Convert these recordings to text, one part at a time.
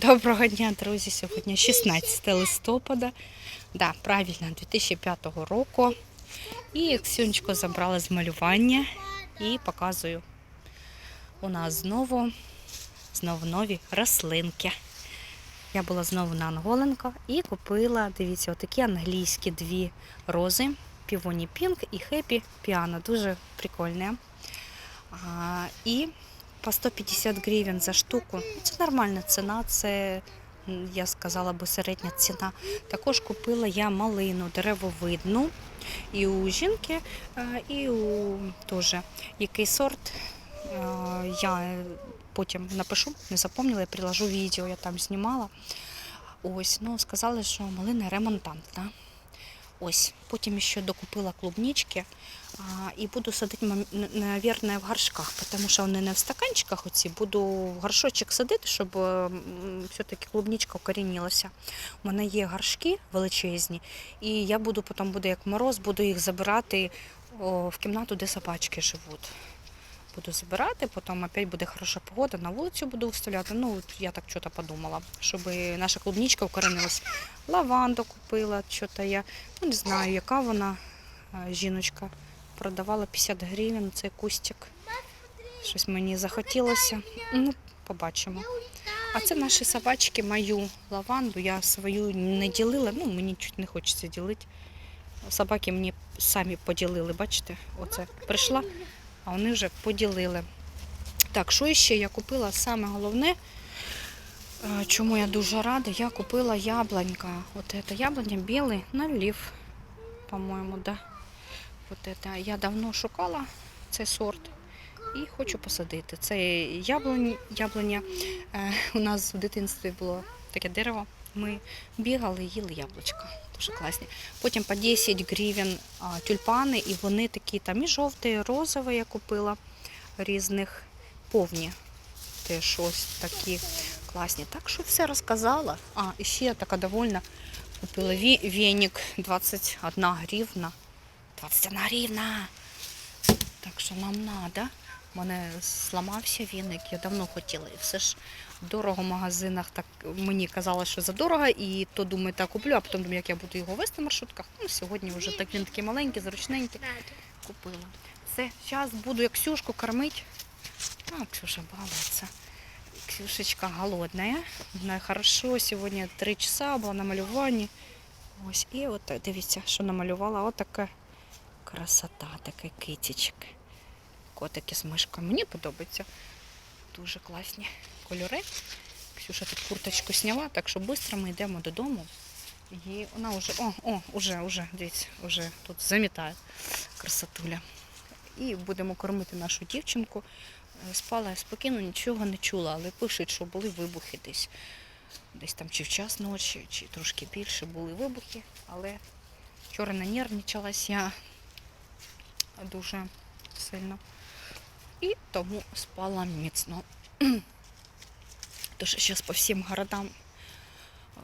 Доброго дня, друзі. Сьогодні 16 листопада. Да, правильно, 2005 року. І Ксюнечку забрала з малювання і показую. У нас знову, знову нові рослинки. Я була знову на Анголенко і купила, дивіться, отакі англійські дві рози. Півоні Пінк і Хеппі Піано. Дуже прикольні. А, і по 150 гривень за штуку. Це нормальна ціна, це я сказала би середня ціна. Також купила я малину деревовидну і у жінки, і у теж який сорт. Я потім напишу, не запомнила, я приложу відео, я там знімала. Ось, ну сказали, що малина ремонтантна. Ось, потім ще докупила клубнички а, і буду садити, мабуть, в горшках, тому що вони не в стаканчиках оці, буду в горшочок садити, щоб все-таки клубничка укорінилася. У мене є горшки величезні, і я буду потім буде як мороз, буду їх забирати в кімнату, де собачки живуть. Буду забирати, потім опять буде хороша погода, на вулицю буду виставляти. Ну, от я так що-то подумала, щоб наша клубничка укорінилась. Лаванду купила, що-то я, ну не знаю, яка вона е, жіночка. Продавала 50 гривень цей кустик. Щось мені захотілося. Ну, побачимо. А це наші собачки, мою лаванду. Я свою не ділила, ну мені чуть не хочеться ділити. Собаки мені самі поділили, бачите? Оце прийшла, а вони вже поділили. Так, що ще я купила? Саме головне, е, чому я дуже рада, я купила яблонька. Вот это яблоня білий налив, по-моєму, да. Вот это. Я давно шукала цей сорт і хочу посадити. Це яблуня. Е, у нас в дитинстві було таке дерево. Ми бігали, їли яблучка. Дуже класні. Потім по 10 гривень тюльпани, і вони такі там і жовті, і розові я купила різних повні. Теж ось такі класні. Так що все розказала. А, і ще я така довольна. Купила веник 21 гривна. 21 гривна. Так що нам треба. У мене зламався віник, я давно хотіла. І все ж дорого в магазинах. Так мені казали, що задорого, і то думаю, так куплю, а потім думаю, як я буду його вести в маршрутках. Ну, сьогодні вже так він такий маленький, зручненький. Купила. Все, зараз буду як Ксюшку кормити. А, Ксюша балується. Ксюшечка голодная. Вона хорошо. Сьогодні три часа була на малюванні. Ось, і от дивіться, що намалювала. От така красота, такий китічок. Котики з мишками. Мені подобається. Дуже класні кольори. Ксюша тут курточку зняла, так що швидко ми йдемо додому. І вона вже, о, о, уже, уже, дивіться, вже тут замітає красотуля. І будемо кормити нашу дівчинку. Е, Спала спокійно, нічого не чула, але пишуть, що були вибухи десь. Десь там чи в час ночі, чи трошки більше були вибухи, але вчора нанервничалась я дуже сильно. І тому спала міцно. Тож зараз по всім городам,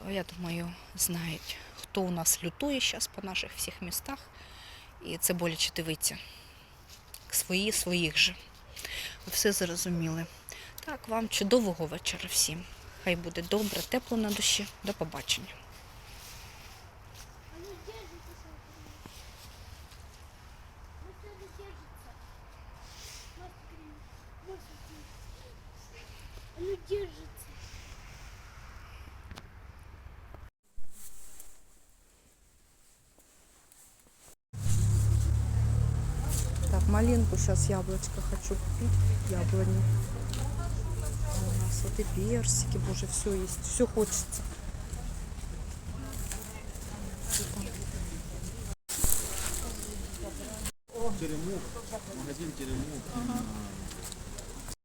е, я думаю, знають, хто у нас лютує зараз по наших всіх містах. І це боляче дивиться. Свої своїх же. Ви все зрозуміли. Так, вам чудового вечора всім. Хай буде добре, тепло на душі. До побачення. Малинку сейчас яблочко хочу купить. Яблони. У нас вот и персики, боже, все есть. Все хочется. Теремок, магазин Теремок.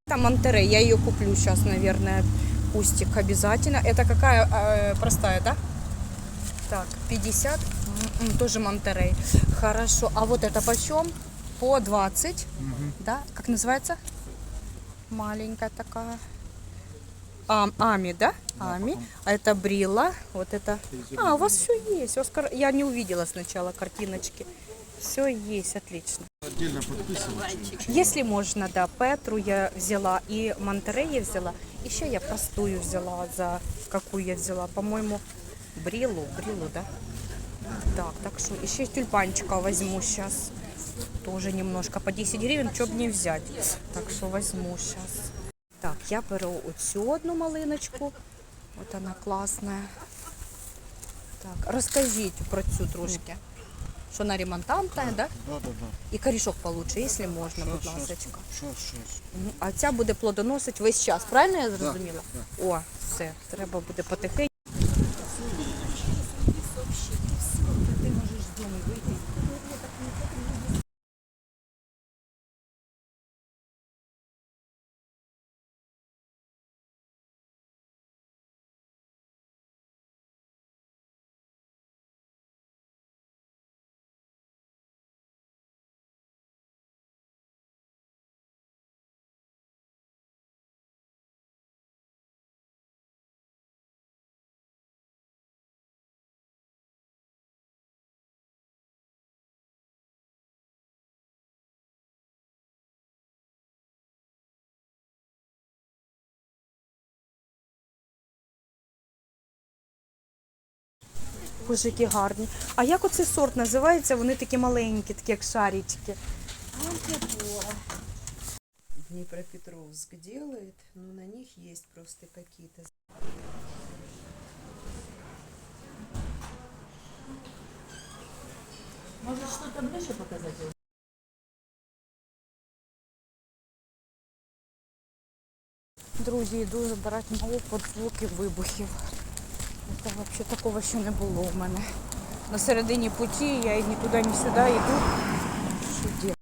Там Монтерей, я ее куплю сейчас, наверное, кустик обязательно. Это какая э, простая, да? Так, 50, М, м, тоже Монтерей. Хорошо, а вот это почем? По 20, да? Как называется? Маленькая такая. Ам- ами, да? Ами. А это Брила. Вот это. А, у вас все есть. Оскар, я не увидела сначала картиночки. Все есть, отлично. Отдельно. Если можно, да, Петру я взяла и Монтерея взяла. Еще я простую взяла, за какую я взяла, по-моему, Брилу, Брилу, да? Так, так что еще тюльпанчика возьму сейчас. Тоже немножко по 10 гривен, что бы не взять. Так что возьму сейчас. Так, я беру оцю одну малиночку. От вона класна. Так, розкажіть про цю трошки. Що вона ремонтантна, да? Да, да, да. І корішок получше, якщо можна, будь ласка. А ця буде плодоносить весь час, правильно я зрозуміла? да. О, все, треба буде потихеньку. Які гарні. А як оцей сорт називається? Вони такі маленькі, такі як шарічки. Днепропетровск делает, но на них есть просто какие-то Друзі, йду забирати мало під звуки вибухів. Це взагалі такого ще не було в мене. На середині путі я ні туди, ні сюди йду. Що?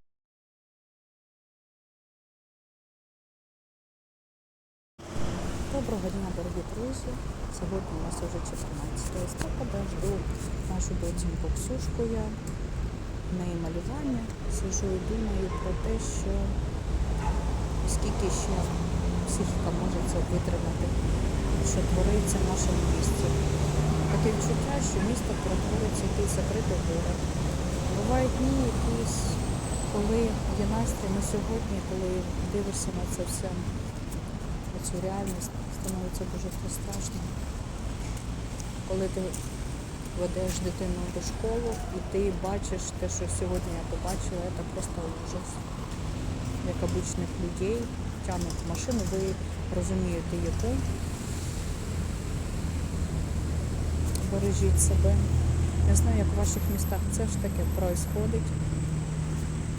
Доброго дня, дорогі друзі. Сьогодні у нас вже 14 листопада. Жду нашу доченьку Ксюшку я. В неї малювання. Сижу і думаю про те, що скільки ще психіка може це витримати, що твориться в нашому місті. Таке відчуття, що місто перетворюється в якийсь закритий город. Бувають дні якісь, коли є настрій на сьогодні, коли дивишся на це все, на цю реальність, становиться дуже страшно. Коли ти ведеш дитину до школи і ти бачиш те, що сьогодні я побачила, це просто ужас як обичних людей тягнуть машину, ви розумієте яку. Бережіть себе. Не знаю, як в ваших містах це ж таке происходить.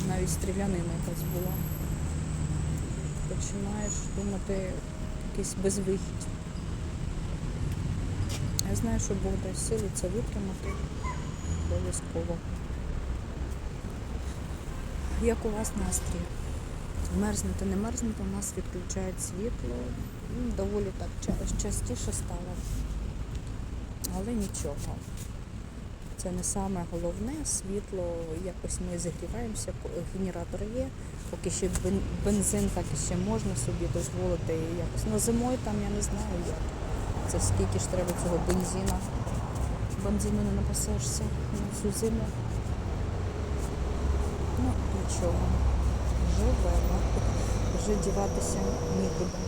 Навіть стрілянина якась була. Починаєш думати якийсь безвихідь. Я знаю, що Бог дасть сили це витримати обов'язково. Як у вас настрій? Мерзнути, не мерзнути, у нас відключають світло. Доволі так частіше стало. Але нічого. Це не саме головне. Світло, якось ми зігріваємося, генератор є. Поки ще бензин так ще можна собі дозволити якось. Ну зимою там я не знаю як. Це скільки ж треба цього бензина. Бензину не напасешся на всю зиму. Ну, нічого живемо. Вже діватися нікуди.